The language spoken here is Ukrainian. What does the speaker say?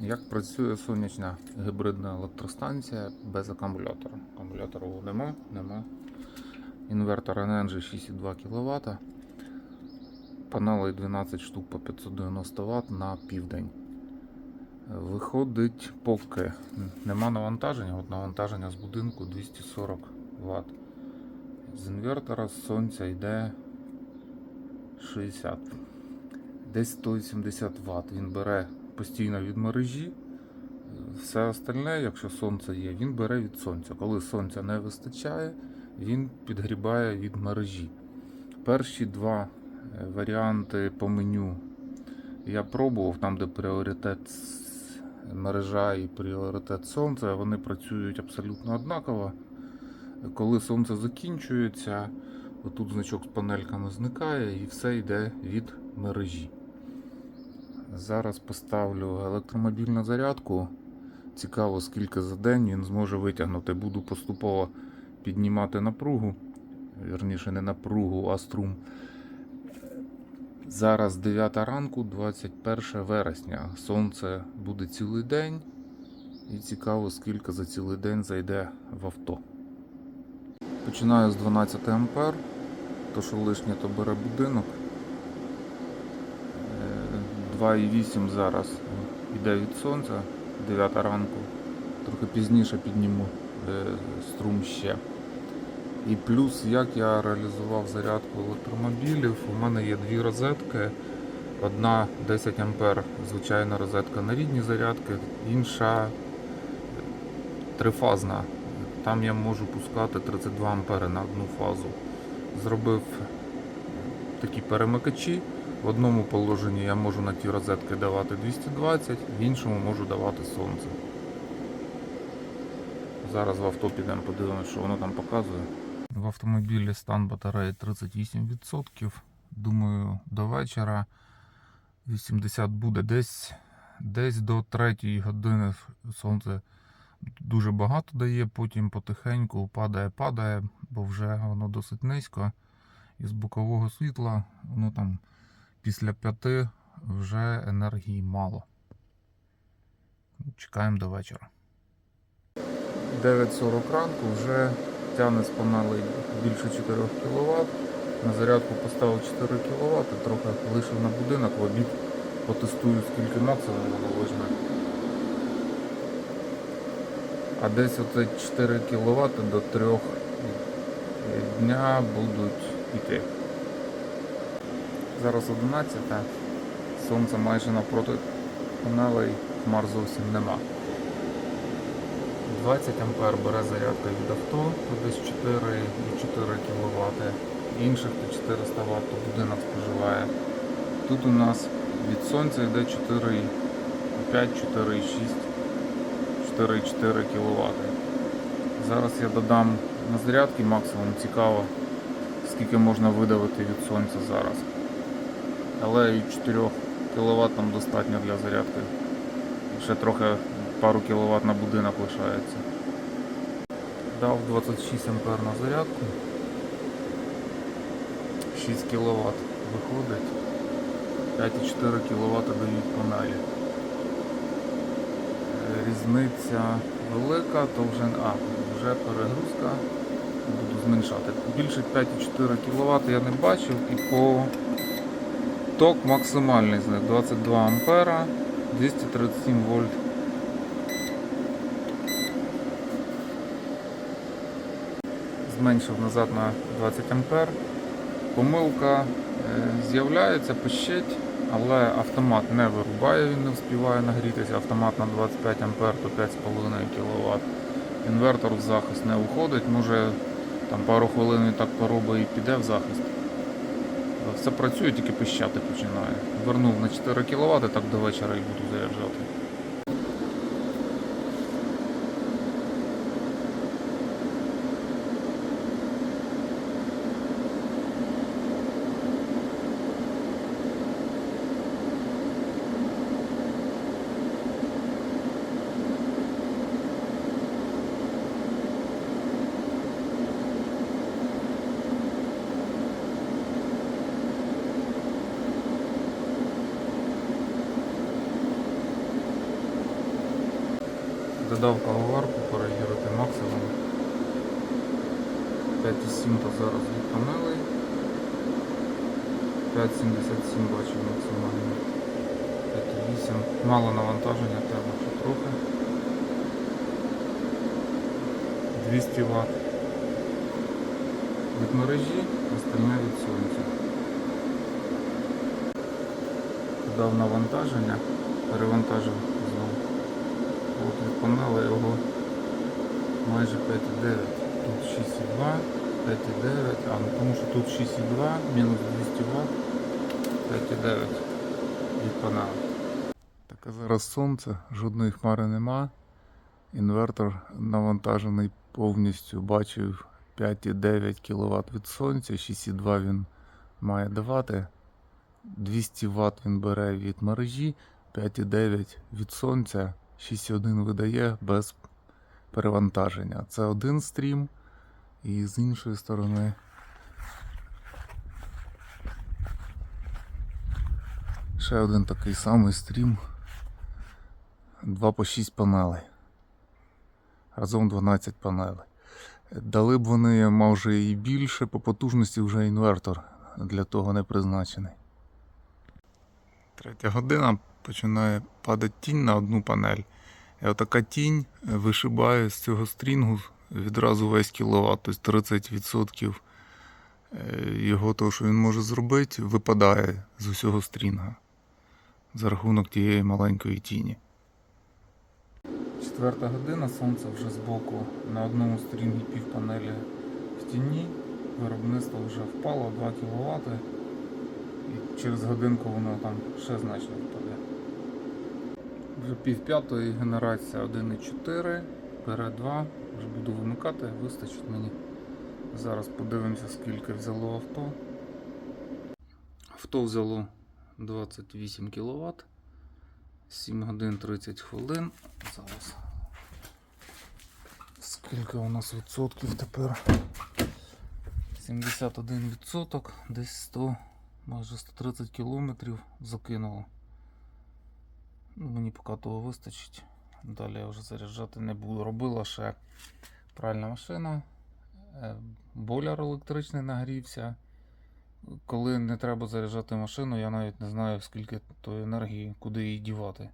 Як працює сонячна гібридна електростанція без акумулятора? Акумулятору нема, нема. Інвертор NNG 6,2 кВт. Панелей 12 штук по 590 Вт на південь. Виходить, поки нема навантаження, от навантаження з будинку 240 Вт. З інвертора сонця йде 60. Десь 180 Вт. Він бере постійно від мережі. Все остальне, якщо сонце є, він бере від сонця. Коли сонця не вистачає, він підгрібає від мережі. Перші два е, варіанти по меню я пробував, там, де пріоритет мережа і пріоритет сонця, вони працюють абсолютно однаково. Коли сонце закінчується, отут значок з панельками зникає і все йде від мережі. Зараз поставлю електромобіль на зарядку. Цікаво, скільки за день він зможе витягнути. Буду поступово піднімати напругу. Вірніше, не напругу, а струм. Зараз 9 ранку, 21 вересня. Сонце буде цілий день. І цікаво, скільки за цілий день зайде в авто. Починаю з 12 ампер. То, що лишнє, то бере будинок. Е, 2,8 зараз йде від сонця, 9 ранку. Трохи пізніше підніму е, струм ще. І плюс, як я реалізував зарядку електромобілів, у мене є дві розетки. Одна 10 ампер, звичайна розетка на рідні зарядки, інша трифазна. Там я можу пускати 32 ампери на одну фазу. Зробив такі перемикачі. В одному положенні я можу на ті розетки давати 220, в іншому можу давати сонце. Зараз в авто підемо подивимося, що воно там показує. В автомобілі стан батареї 38%. Думаю, до вечора 80 буде десь, десь до 3 години сонце дуже багато дає, потім потихеньку падає, падає, бо вже воно досить низько. І з бокового світла воно там після п'яти вже енергії мало. Чекаємо до вечора. 9.40 ранку вже тягне з панелей більше 4 кВт. На зарядку поставив 4 кВт, трохи лишив на будинок, в обід потестую, скільки максимум воно вижме. А десь оце 4 кВт до 3 дня будуть йти. Зараз 11, сонце майже навпроти панелей, хмар зовсім нема. 20 ампер бере зарядка від авто, то десь 4,4 кВт. Інших то 400 Вт будинок споживає. Тут у нас від сонця йде 4,5, 4,6, 4,4 кВт. Зараз я додам на зарядки максимум цікаво, скільки можна видавити від сонця зараз. Але і 4 кВт там достатньо для зарядки. Ще трохи пару кВт на будинок лишається. Дав 26 ампер на зарядку. 6 кВт виходить. 5,4 кВт дають панелі. Е, Різниця велика, то вже, а, вже перегрузка. Буду зменшати. Більше 5,4 кВт я не бачив і по ток максимальний 22 ампера, 237 вольт. Зменшив назад на 20 ампер. Помилка е, з'являється, пищить, але автомат не вирубає, він не вспіває нагрітися. Автомат на 25 ампер то 5,5 кВт. Інвертор в захист не уходить, може там пару хвилин він так поробить і піде в захист. Все працює, тільки пищати починає. Вернув на 4 кВт, так до вечора і буду заряджати. Додав кавоварку, перевірити максимум. 5,7 то зараз від панелей. 5,77 бачу максимально. 5,8. Мало навантаження, треба ще трохи. 200 Вт від мережі, остальне від сонця. Дав навантаження, перевантажив. От панели його майже 5,9. Тут 6,2, 5,9, а ну тому що тут 6,2, мінус 200 Вт, 5,9 від панели. Так а зараз сонце, жодної хмари нема. Інвертор навантажений повністю, бачив 5,9 кВт від сонця, 6,2 він має давати. 200 Вт він бере від мережі, 5,9 від сонця, 6,1 видає без перевантаження. Це один стрім, і з іншої сторони. Ще один такий самий стрім. 2 по 6 панелей. Разом 12 панелей. Дали б вони, може, і більше, по потужності вже інвертор для того не призначений. Третя година починає падати тінь на одну панель. І отака тінь вишибає з цього стрінгу відразу весь кіловат, тобто 30% е, його того, що він може зробити, випадає з усього стрінга за рахунок тієї маленької тіні. Четверта година, сонце вже збоку на одному стрінгі півпанелі в тіні. Виробництво вже впало 2 кВт. І через годинку воно там ще значно впаде. Вже пів п'ятої генерація 1,4, бере 2, вже буду вимикати, вистачить мені. Зараз подивимося, скільки взяло авто. Авто взяло 28 кВт. 7 годин 30 хвилин. Зараз. Скільки у нас відсотків тепер? 71 відсоток, десь 100, майже 130 кілометрів закинуло. Мені поки того вистачить. Далі я вже заряджати не буду. Робила ще пральна машина, боляр електричний нагрівся. Коли не треба заряджати машину, я навіть не знаю, скільки тої енергії, куди її дівати.